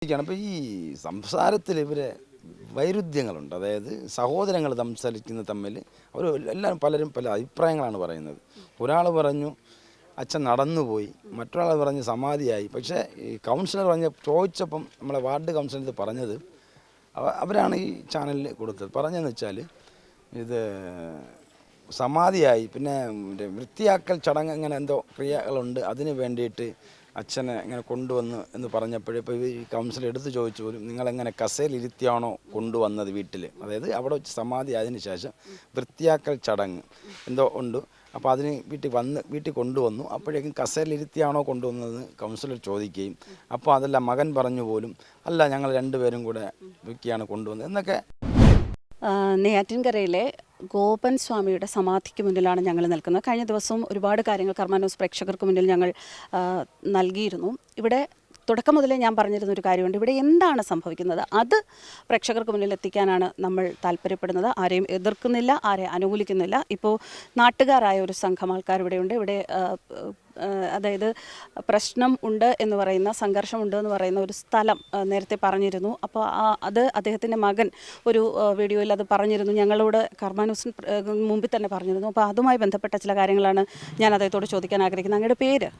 അപ്പോൾ ഈ സംസാരത്തിൽ ഇവരെ വൈരുദ്ധ്യങ്ങളുണ്ട്. അതായത് സഹോദരങ്ങൾ സംസാരിക്കുന്ന തമ്മിൽ അവർ എല്ലാവരും പലരും പല അഭിപ്രായങ്ങളാണ് പറയുന്നത്. ഒരാൾ പറഞ്ഞു അച്ഛൻ നടന്നുപോയി. മറ്റൊരാൾ പറഞ്ഞ് സമാധിയായി. പക്ഷേ ഈ കൗൺസിലർ പറഞ്ഞ ചോദിച്ചപ്പം നമ്മളെ വാർഡ് കൗൺസിലർ പറഞ്ഞത് അവ- അവരാണ് ഈ ചാനലിൽ കൊടുത്തത്. പറഞ്ഞതെന്ന് വെച്ചാൽ ഇത് സമാധിയായി പിന്നെ വൃത്തിയാക്കൽ ചടങ്ങ് അങ്ങനെ എന്തോ ക്രിയകളുണ്ട്. അതിന് വേണ്ടിയിട്ട് അച്ഛനെ ഇങ്ങനെ കൊണ്ടുവന്ന് എന്ന് പറഞ്ഞപ്പോഴേ ഇപ്പോൾ ഈ കൗൺസിൽ എടുത്ത് ചോദിച്ചു പോലും നിങ്ങളെങ്ങനെ കസേലിരുത്തിയാണോ കൊണ്ടുവന്നത് വീട്ടിൽ അതായത് അവിടെ വെച്ച് സമാധി ആയതിനു ശേഷം വൃത്തിയാക്കൽ ചടങ്ങ് എന്തോ ഉണ്ട്. അപ്പോൾ അതിന് വീട്ടിൽ വന്ന് വീട്ടിൽ കൊണ്ടുവന്നു. അപ്പോഴേക്കും കസേലിരുത്തിയാണോ കൊണ്ടുവന്നതെന്ന് കൗൺസിലർ ചോദിക്കുകയും അപ്പോൾ അതല്ല മകൻ പറഞ്ഞു പോലും അല്ല ഞങ്ങൾ രണ്ടുപേരും കൂടെ വയ്ക്കുകയാണ് കൊണ്ടുവന്നത് എന്നൊക്കെ നെയ്യാറ്റിൻകരയിലെ ഗോപൻ സ്വാമിയുടെ സമാധിക്ക് മുന്നിലാണ് ഞങ്ങൾ നിൽക്കുന്നത്. കഴിഞ്ഞ ദിവസവും ഒരുപാട് കാര്യങ്ങൾ കർമാനോസ് പ്രേക്ഷകർക്ക് മുന്നിൽ ഞങ്ങൾ നൽകിയിരുന്നു. ഇവിടെ തുടക്കം മുതലേ ഞാൻ പറഞ്ഞിരുന്ന ഒരു കാര്യമുണ്ട്. ഇവിടെ എന്താണ് സംഭവിക്കുന്നത്? അത് പ്രേക്ഷകർക്ക് മുന്നിൽ എത്തിക്കാനാണ് നമ്മൾ താല്പര്യപ്പെടുന്നത്. ആരെയും എതിർക്കുന്നില്ല ആരെയും അനുകൂലിക്കുന്നില്ല. ഇപ്പോൾ നാട്ടുകാരായ ഒരു സംഘം ആൾക്കാർ ഇവിടെയുണ്ട് ഇവിടെ അതായത് പ്രശ്നം ഉണ്ട് എന്ന് പറയുന്ന സംഘർഷമുണ്ട് എന്ന് പറയുന്ന ഒരു സ്ഥലം നേരത്തെ പറഞ്ഞിരുന്നു. അപ്പോൾ ആ അത് അദ്ദേഹത്തിന്റെ മകൻ ഒരു വീഡിയോയിൽ അത് പറഞ്ഞിരുന്നു. ഞങ്ങളോട് കർമാനുസൻ മുമ്പിൽ തന്നെ പറഞ്ഞിരുന്നു. അപ്പോൾ അതുമായി ബന്ധപ്പെട്ട ചില കാര്യങ്ങളാണ് ഞാൻ അദ്ദേഹത്തോട് ചോദിക്കാൻ ആഗ്രഹിക്കുന്നത്. അങ്ങയുടെ പേര്?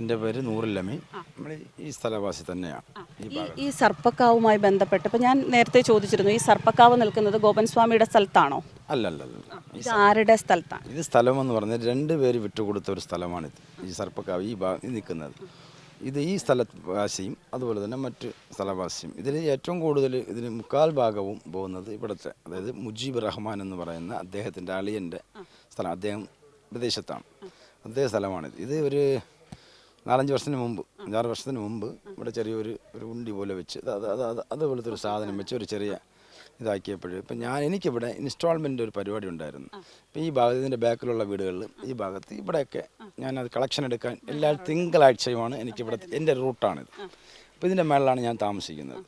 എന്റെ പേര് നൂറുല്ലമി. നമ്മൾ ഈ സ്ഥലവാസി തന്നെയാണ്. ഈ സർപ്പക്കാവുമായി ബന്ധപ്പെട്ട് ഇപ്പം ഞാൻ നേരത്തെ ചോദിച്ചിരുന്നു ഈ സർപ്പക്കാവ് നിൽക്കുന്നത് ഗോപൻ സ്വാമിയുടെ സ്ഥലത്താണോ അല്ല ഇത് ആരുടെ സ്ഥലത്താണ്? ഇത് സ്ഥലമെന്ന് പറഞ്ഞാൽ രണ്ട് പേര് വിട്ടുകൊടുത്ത ഒരു സ്ഥലമാണിത് ഈ സർപ്പക്കാവ് ഈ ഭാഗം ഈ നിൽക്കുന്നത് ഇത് ഈ സ്ഥലവാസിയും അതുപോലെ തന്നെ മറ്റ് സ്ഥലവാസിയും. ഇതിൽ ഏറ്റവും കൂടുതൽ ഇതിന് മുക്കാൽ ഭാഗവും പോകുന്നത് ഇവിടുത്തെ അതായത് മുജീബ് റഹ്മാൻ എന്ന് പറയുന്ന അദ്ദേഹത്തിന്റെ അളിയന്റെ സ്ഥലം. അദ്ദേഹം വിദേശത്താണ്. അദ്ദേഹ സ്ഥലമാണിത്. ഇത് ഒരു നാലഞ്ച് വർഷത്തിന് മുമ്പ് അഞ്ചാറ് വർഷത്തിന് മുമ്പ് ഇവിടെ ചെറിയൊരു ഒരു ഉണ്ടി പോലെ വെച്ച് അത് അത് അത് അത് അതുപോലത്തെ ഒരു സാധനം വെച്ച് ഒരു ചെറിയ ഇതാക്കിയപ്പോൾ ഇപ്പം ഞാൻ എനിക്കിവിടെ ഇൻസ്റ്റാൾമെന്റ് ഒരു പരിപാടി ഉണ്ടായിരുന്നു. ഇപ്പം ഈ ഭാഗത്ത് ഇതിന്റെ ബാക്കിലുള്ള വീടുകളിൽ ഈ ഭാഗത്ത് ഇവിടെയൊക്കെ ഞാനത് കളക്ഷൻ എടുക്കാൻ എല്ലാ തിങ്കളാഴ്ചയുമാണ് എനിക്കിവിടെ എന്റെ റൂട്ടാണിത്. അപ്പോൾ ഇതിന്റെ മേളിലാണ് ഞാൻ താമസിക്കുന്നത്.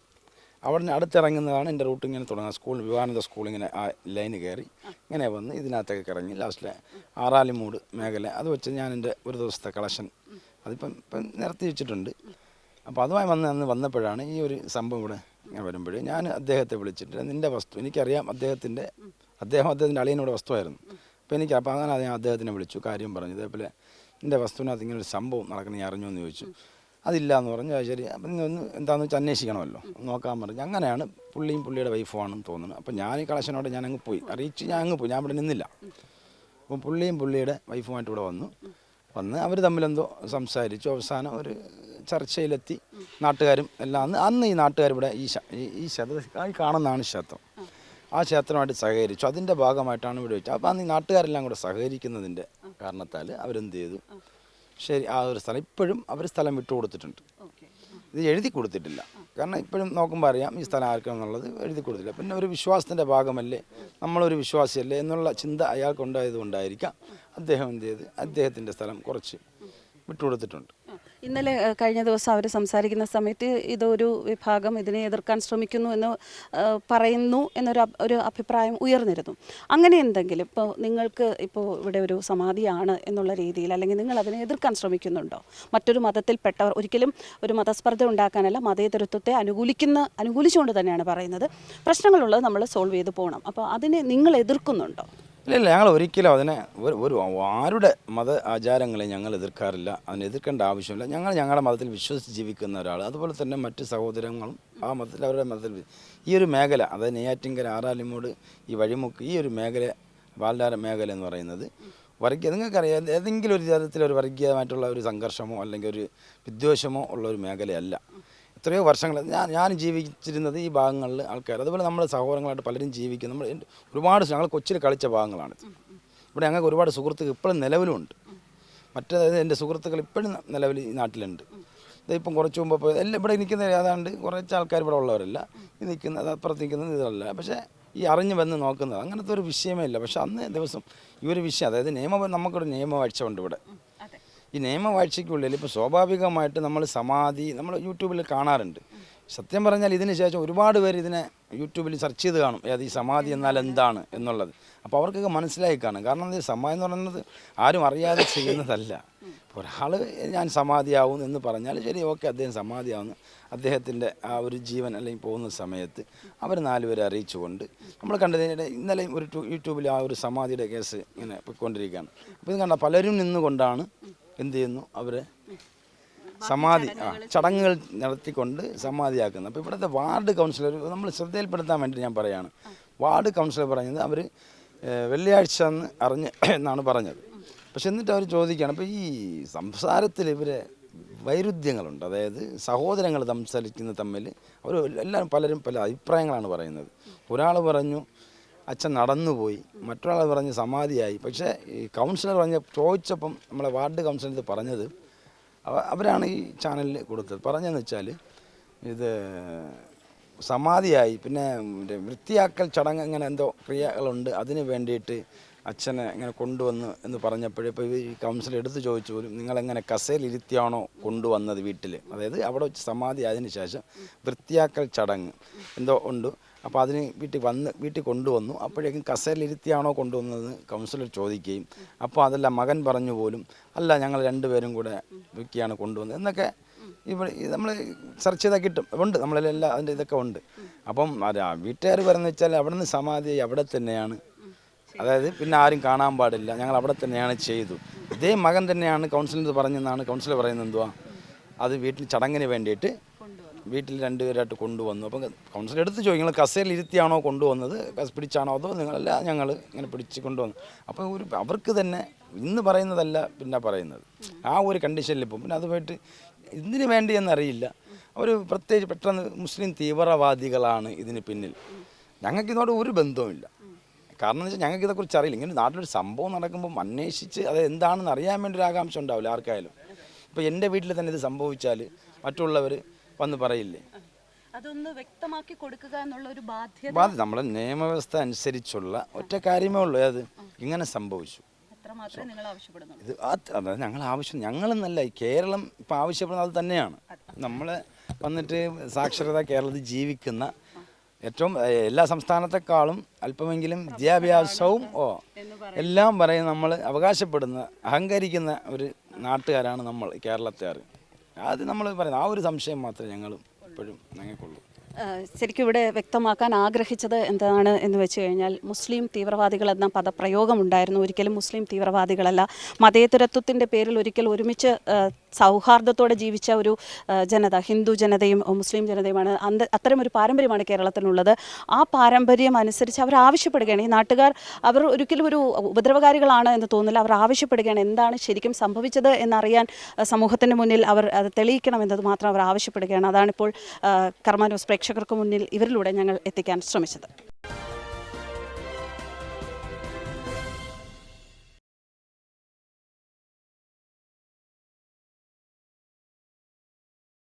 അവിടെ നിന്ന് അടുത്തിറങ്ങുന്നതാണ് എന്റെ റൂട്ട് ഇങ്ങനെ തുടങ്ങുന്നത്. സ്കൂൾ വിവാനന്ദ സ്കൂൾ ഇങ്ങനെ ആ ലൈന് കയറി ഇങ്ങനെ വന്ന് ഇതിനകത്തേക്ക് ഇറങ്ങി ലാസ്റ്റിലെ ആറാലിമൂട് മേഖല അത് വെച്ച് ഞാൻ എന്റെ ഒരു ദിവസത്തെ കളക്ഷൻ അതിപ്പം ഇപ്പം നിരത്തി വെച്ചിട്ടുണ്ട്. അപ്പോൾ അതുമായി വന്ന് അന്ന് വന്നപ്പോഴാണ് ഈ ഒരു സംഭവം ഇവിടെ ഇങ്ങനെ വരുമ്പോൾ ഞാൻ അദ്ദേഹത്തെ വിളിച്ചിട്ട് നിന്റെ വസ്തു എനിക്കറിയാം അദ്ദേഹത്തിന്റെ അദ്ദേഹം അദ്ദേഹത്തിന്റെ അളിയനോട് വസ്തുവായിരുന്നു. അപ്പോൾ എനിക്ക് അപ്പോൾ അങ്ങനെ ഞാൻ അദ്ദേഹത്തിനെ വിളിച്ചു കാര്യം പറഞ്ഞു. ഇതേപോലെ നിന്റെ വസ്തുവിനകത്ത് ഇങ്ങനെ ഒരു സംഭവം നടക്കണം ഞാൻ അറിഞ്ഞോ എന്ന് ചോദിച്ചു. അതില്ല എന്ന് പറഞ്ഞു. "ആ, ശരി. അപ്പം നീ ഒന്ന് എന്താണെന്ന് വെച്ചാൽ അന്വേഷിക്കണമല്ലോ നോക്കാൻ പറഞ്ഞു. അങ്ങനെയാണ് പുള്ളിയും പുള്ളിയുടെ വൈഫുമാണെന്ന് തോന്നുന്നത് അപ്പം ഞാൻ ഈ കളക്ഷനോട് ഞാൻ അങ്ങ് പോയി. അറിയിച്ച് ഞാൻ അങ്ങ് പോയി. ഞാൻ ഇവിടെ നിന്നില്ല. അപ്പം പുള്ളിയും പുള്ളിയുടെ വൈഫുമായിട്ട് ഇവിടെ വന്നു. വന്ന് അവർ തമ്മിലെന്തോ സംസാരിച്ചു. അവസാനം ഒരു ചർച്ചയിലെത്തി. നാട്ടുകാരും എല്ലാം അന്ന് അന്ന് ഈ നാട്ടുകാരിവിടെ ഈ ഈ- ക്ഷേത്ര ഈ കാണുന്നതാണ് ക്ഷേത്രം. ആ ക്ഷേത്രമായിട്ട് സഹകരിച്ചു. അതിന്റെ ഭാഗമായിട്ടാണ് ഇവിടെ വെച്ചത് അപ്പോൾ അന്ന് ഈ നാട്ടുകാരെല്ലാം കൂടെ സഹകരിക്കുന്നതിന്റെ കാരണത്താൽ അവരെന്ത് ചെയ്തു? ശരി ആ ഒരു സ്ഥലം ഇപ്പോഴും അവർ സ്ഥലം വിട്ടു കൊടുത്തിട്ടുണ്ട് ഇത് എഴുതി കൊടുത്തിട്ടില്ല. കാരണം ഇപ്പോഴും നോക്കുമ്പോൾ അറിയാം ഈ സ്ഥലം ആർക്കാണെന്നുള്ളത് എഴുതി കൊടുത്തില്ല പിന്നെ ഒരു വിശ്വാസത്തിന്റെ ഭാഗമല്ലേ? നമ്മളൊരു വിശ്വാസിയല്ലേ എന്നുള്ള ചിന്ത അയാൾക്കുണ്ടായത് കൊണ്ടായിരിക്കാം അദ്ദേഹം എന്ത് ചെയ്ത് അദ്ദേഹത്തിന്റെ സ്ഥലം കുറച്ച് വിട്ടുകൊടുത്തിട്ടുണ്ട്. ഇന്നലെ കഴിഞ്ഞ ദിവസം അവർ സംസാരിക്കുന്ന സമയത്ത് ഇതൊരു വിഭാഗം ഇതിനെ എതിർക്കാൻ ശ്രമിക്കുന്നു എന്ന് പറയുന്നു എന്നൊരു ഒരു അഭിപ്രായം ഉയർന്നിരുന്നു. അങ്ങനെ എന്തെങ്കിലും ഇപ്പോൾ നിങ്ങൾക്ക് ഇപ്പോൾ ഇവിടെ ഒരു സമാധിയാണ് എന്നുള്ള രീതിയിൽ അല്ലെങ്കിൽ നിങ്ങൾ അതിനെ എതിർക്കാൻ ശ്രമിക്കുന്നുണ്ടോ? മറ്റൊരു മതത്തിൽപ്പെട്ടവർ ഒരിക്കലും ഒരു മതസ്പർദ്ധ ഉണ്ടാക്കാനല്ല മതേതരത്വത്തെ അനുകൂലിക്കുന്ന അനുകൂലിച്ചുകൊണ്ട് തന്നെയാണ് പറയുന്നത്. പ്രശ്നങ്ങളുള്ളത് നമ്മൾ സോൾവ് ചെയ്ത് പോകണം. അപ്പോൾ അതിനെ നിങ്ങൾ എതിർക്കുന്നുണ്ടോ? ഇല്ല ഇല്ല ഞങ്ങൾ ഒരിക്കലും അതിനെ ഒരു ഒരു ആരുടെ മത ആചാരങ്ങളെ ഞങ്ങൾ എതിർക്കാറില്ല. അതിനെ എതിർക്കേണ്ട ആവശ്യമില്ല. ഞങ്ങൾ ഞങ്ങളുടെ മതത്തിൽ വിശ്വസിച്ച് ജീവിക്കുന്ന ഒരാൾ. അതുപോലെ തന്നെ മറ്റ് സഹോദരങ്ങളും ആ മതത്തിൽ അവരുടെ മതത്തിൽ ഈ ഒരു മേഖല അതായത് നെയ്യാറ്റിങ്കര ആറാലിമൂട് ഈ വഴിമുക്ക് ഈ ഒരു മേഖല ബാലാര മേഖല എന്ന് പറയുന്നത് വർഗീയ നിങ്ങൾക്കറിയാം ഏതെങ്കിലും ഒരു തരത്തിൽ ഒരു വർഗീയമായിട്ടുള്ള ഒരു സംഘർഷമോ അല്ലെങ്കിൽ ഒരു വിദ്വേഷമോ ഉള്ള ഒരു മേഖലയല്ല. എത്രയോ വർഷങ്ങൾ ഞാൻ ഞാൻ ജീവിച്ചിരുന്നത് ഈ ഭാഗങ്ങളിൽ ആൾക്കാർ. അതുപോലെ നമ്മുടെ സഹോദരങ്ങളായിട്ട് പലരും ജീവിക്കും. നമ്മൾ ഒരുപാട് ഞങ്ങൾ കൊച്ചിൽ കളിച്ച ഭാഗങ്ങളാണ് ഇവിടെ ഞങ്ങൾക്ക് ഒരുപാട് സുഹൃത്തുക്കൾ ഇപ്പോഴും നിലവിലുണ്ട്. മറ്റേത് എന്റെ സുഹൃത്തുക്കൾ ഇപ്പോഴും നിലവിൽ ഈ നാട്ടിലുണ്ട്. ഇതിപ്പം കുറച്ച് മുമ്പ് ഇപ്പോൾ എല്ലാം ഇവിടെ നിൽക്കുന്ന ഏതാണ്ട് കുറച്ച് ആൾക്കാർ ഇവിടെ ഉള്ളവരല്ല. ഈ നിൽക്കുന്നത് അപ്പുറത്ത് നിൽക്കുന്നത് ഇതല്ല. പക്ഷേ ഈ അറിഞ്ഞു വന്ന് നോക്കുന്നത് അങ്ങനത്തെ ഒരു വിഷയമേ ഇല്ല. പക്ഷേ അന്ന് ദിവസം ഈ ഒരു വിഷയം അതായത് നിയമം നമുക്കൊരു നിയമവാഴ്ച ഉണ്ട് ഇവിടെ. ഈ നിയമവാഴ്ചയ്ക്കുള്ളിൽ ഇപ്പോൾ സ്വാഭാവികമായിട്ട് നമ്മൾ സമാധി നമ്മൾ യൂട്യൂബിൽ കാണാറുണ്ട്. സത്യം പറഞ്ഞാൽ ഇതിന് ശേഷം ഒരുപാട് പേര് ഇതിനെ യൂട്യൂബിൽ സെർച്ച് ചെയ്ത് കാണും. അത് ഈ സമാധി എന്നാൽ എന്താണ് എന്നുള്ളത്. അപ്പോൾ അവർക്കൊക്കെ മനസ്സിലായി കാണും. കാരണം എന്താ സമാധി എന്ന് പറയുന്നത് ആരും അറിയാതെ ചെയ്യുന്നതല്ല. ഒരാൾ ഞാൻ സമാധിയാവും എന്ന് പറഞ്ഞാൽ ശരി ഓക്കെ അദ്ദേഹം സമാധിയാവുന്നു. അദ്ദേഹത്തിന്റെ ആ ഒരു ജീവൻ അല്ലെങ്കിൽ പോകുന്ന സമയത്ത് അവർ നാലുപേരെ അറിയിച്ചുകൊണ്ട് നമ്മൾ കണ്ടതിനിടെ ഇന്നലെ ഒരു യൂട്യൂബിൽ ആ ഒരു സമാധിയുടെ കേസ് ഇങ്ങനെ പോയിക്കൊണ്ടിരിക്കുകയാണ്. അപ്പോൾ ഇത് കണ്ട പലരും നിന്നുകൊണ്ടാണ് എന്ത് ചെയ്യുന്നു? അവരെ സമാധി ആ ചടങ്ങുകൾ നടത്തിക്കൊണ്ട് സമാധിയാക്കുന്നു. അപ്പോൾ ഇവിടുത്തെ വാർഡ് കൗൺസിലർ നമ്മൾ ശ്രദ്ധയിൽപ്പെടുത്താൻ വേണ്ടി ഞാൻ പറയുകയാണ് വാർഡ് കൗൺസിലർ പറഞ്ഞത് അവർ വെള്ളിയാഴ്ച എന്ന് അറിഞ്ഞ് എന്നാണ് പറഞ്ഞത്. പക്ഷെ എന്നിട്ട് അവർ ചോദിക്കുകയാണ് അപ്പോൾ ഈ സംസാരത്തിൽ ഇവരെ വൈരുദ്ധ്യങ്ങളുണ്ട്. അതായത് സഹോദരങ്ങൾ സംസാരിക്കുന്ന തമ്മിൽ അവർ എല്ലാവരും പലരും പല അഭിപ്രായങ്ങളാണ് പറയുന്നത്. ഒരാൾ പറഞ്ഞു അച്ഛൻ നടന്നുപോയി. മറ്റൊരാൾ പറഞ്ഞ് സമാധിയായി. പക്ഷേ ഈ കൗൺസിലർ പറഞ്ഞ ചോദിച്ചപ്പം നമ്മളെ വാർഡ് കൗൺസിലർ പറഞ്ഞത് അവരാണ് ഈ ചാനലിൽ കൊടുത്തത്. പറഞ്ഞതെന്ന് വെച്ചാൽ ഇത് സമാധിയായി. പിന്നെ വൃത്തിയാക്കൽ ചടങ്ങ് അങ്ങനെ എന്തോ ക്രിയകളുണ്ട്. അതിന് വേണ്ടിയിട്ട് അച്ഛനെ ഇങ്ങനെ കൊണ്ടുവന്ന് എന്ന് പറഞ്ഞപ്പോഴേ ഇപ്പോൾ ഈ കൗൺസിലർ എടുത്ത് ചോദിച്ചു പോലും നിങ്ങളെങ്ങനെ കസേലിരുത്തിയാണോ കൊണ്ടുവന്നത് വീട്ടിൽ അതായത് അവിടെ വെച്ച് സമാധി ആയതിനു ശേഷം വൃത്തിയാക്കൽ ചടങ്ങ് എന്തോ ഉണ്ട്. അപ്പോൾ അതിന് വീട്ടിൽ വന്ന് വീട്ടിൽ കൊണ്ടുവന്നു. അപ്പോഴേക്കും കസേലിരുത്തിയാണോ കൊണ്ടുവന്നത്? കൗൺസിലർ ചോദിക്കുകയും അപ്പോൾ അതല്ല മകൻ പറഞ്ഞു പോലും അല്ല ഞങ്ങൾ രണ്ടുപേരും കൂടെ വിൽക്കിയാണ് കൊണ്ടുവന്നത്. എന്നൊക്കെ ഇവിടെ നമ്മൾ സെർച്ച് ചെയ്താൽ കിട്ടും. ഉണ്ട് നമ്മളെല്ലാം അതിന്റെ ഇതൊക്കെ ഉണ്ട്. അപ്പം വീട്ടുകാർ പറയുന്നത് വെച്ചാൽ അവിടെ നിന്ന് സമാധി അവിടെ തന്നെയാണ്. അതായത് പിന്നെ ആരും കാണാൻ പാടില്ല. ഞങ്ങൾ അവിടെ തന്നെയാണ് ചെയ്തു. ഇതേ മകൻ തന്നെയാണ് കൗൺസിലർ പറഞ്ഞെന്നാണ് കൗൺസിലർ പറയുന്നത് എന്തുവാ? അത് വീട്ടിൽ ചടങ്ങിന് വേണ്ടിയിട്ട് വീട്ടിൽ രണ്ടുപേരായിട്ട് കൊണ്ടുവന്നു. അപ്പം കൗൺസിലർ എടുത്ത് ചോദിക്കും നിങ്ങൾ കസേരയിൽ ഇരുത്തിയാണോ കൊണ്ടുവന്നത്? കസ് പിടിച്ചാണോ അതോ നിങ്ങളല്ല ഞങ്ങൾ ഇങ്ങനെ പിടിച്ച് കൊണ്ടുവന്നു. അപ്പോൾ ഒരു അവർക്ക് തന്നെ ഇന്ന് പറയുന്നതല്ല പിന്നെ പറയുന്നത്. ആ ഒരു കണ്ടീഷനിൽ ഇപ്പം പിന്നെ അത് പോയിട്ട് ഇതിന് വേണ്ടി എന്നറിയില്ല അവർ പ്രത്യേകിച്ച് പെട്ടെന്ന് മുസ്ലിം തീവ്രവാദികളാണ് ഇതിന് പിന്നിൽ. ഞങ്ങൾക്ക് ഇതിനോട് ഒരു ബന്ധവുമില്ല. കാരണം എന്ന് വെച്ചാൽ ഞങ്ങൾക്ക് ഇതേക്കുറിച്ച് അറിയില്ല. ഇങ്ങനെ നാട്ടിലൊരു സംഭവം നടക്കുമ്പോൾ അന്വേഷിച്ച് അത് എന്താണെന്ന് അറിയാൻ വേണ്ടി ഒരു ആകാംക്ഷ ഉണ്ടാവില്ല ആർക്കായാലും. ഇപ്പോൾ എന്റെ വീട്ടിൽ തന്നെ ഇത് സംഭവിച്ചാൽ മറ്റുള്ളവർ വന്ന് പറയില്ലേ? അതൊന്ന് വ്യക്തമാക്കി കൊടുക്കുക എന്നുള്ള ഒരു ബാധ്യത. ബാധ്യത. നമ്മളെ നിയമവ്യവസ്ഥ അനുസരിച്ചുള്ള ഒറ്റ കാര്യമേ ഉള്ളൂ. അത് ഇങ്ങനെ സംഭവിച്ചു. ഇത് അതായത് ഞങ്ങൾ ആവശ്യം ഞങ്ങളെന്നല്ല ഈ കേരളം ഇപ്പം ആവശ്യപ്പെടുന്നത് അത് തന്നെയാണ്. നമ്മൾ വന്നിട്ട് സാക്ഷരത കേരളത്തിൽ ജീവിക്കുന്ന ഏറ്റവും എല്ലാ സംസ്ഥാനത്തെക്കാളും അല്പമെങ്കിലും വിദ്യാഭ്യാസവും ഓ എല്ലാം പറയും നമ്മൾ അവകാശപ്പെടുന്ന അഹങ്കരിക്കുന്ന ഒരു നാട്ടുകാരാണ് നമ്മൾ കേരളത്തുകാർ അത് നമ്മൾ പറയുന്നത് ആ ഒരു സംശയം മാത്രമേ ഞങ്ങൾ ഇപ്പോഴും ഞങ്ങൾക്കുള്ളൂ. ശരിക്കും ഇവിടെ വ്യക്തമാക്കാൻ ആഗ്രഹിച്ചത് എന്താണ് എന്ന് വെച്ച് കഴിഞ്ഞാൽ മുസ്ലിം തീവ്രവാദികൾ എന്ന പദപ്രയോഗം ഉണ്ടായിരുന്നു ഒരിക്കലും മുസ്ലിം തീവ്രവാദികളല്ല. മതേതരത്വത്തിന്റെ പേരിൽ ഒരിക്കൽ ഒരുമിച്ച് സൗഹാർദ്ദത്തോടെ ജീവിച്ച ഒരു ജനത ഹിന്ദു ജനതയും മുസ്ലിം ജനതയുമാണ് അന്ത അത്തരം ഒരു പാരമ്പര്യമാണ് കേരളത്തിനുള്ളത് ആ പാരമ്പര്യം അനുസരിച്ച് അവർ ആവശ്യപ്പെടുകയാണ്. ഈ നാട്ടുകാർ അവർ ഒരിക്കലും ഒരു ഉപദ്രവകാരികളാണ് എന്ന് തോന്നില്ല അവർ ആവശ്യപ്പെടുകയാണ് എന്താണ് ശരിക്കും സംഭവിച്ചത് എന്നറിയാൻ സമൂഹത്തിന് മുന്നിൽ അവർ അത് തെളിയിക്കണം എന്നത് മാത്രം അവർ ആവശ്യപ്പെടുകയാണ്. അതാണിപ്പോൾ കർമാനോസ് പ്രേക്ഷകർക്ക് മുന്നിൽ ഇവരിലൂടെ ഞങ്ങൾ എത്തിക്കാൻ ശ്രമിച്ചത്.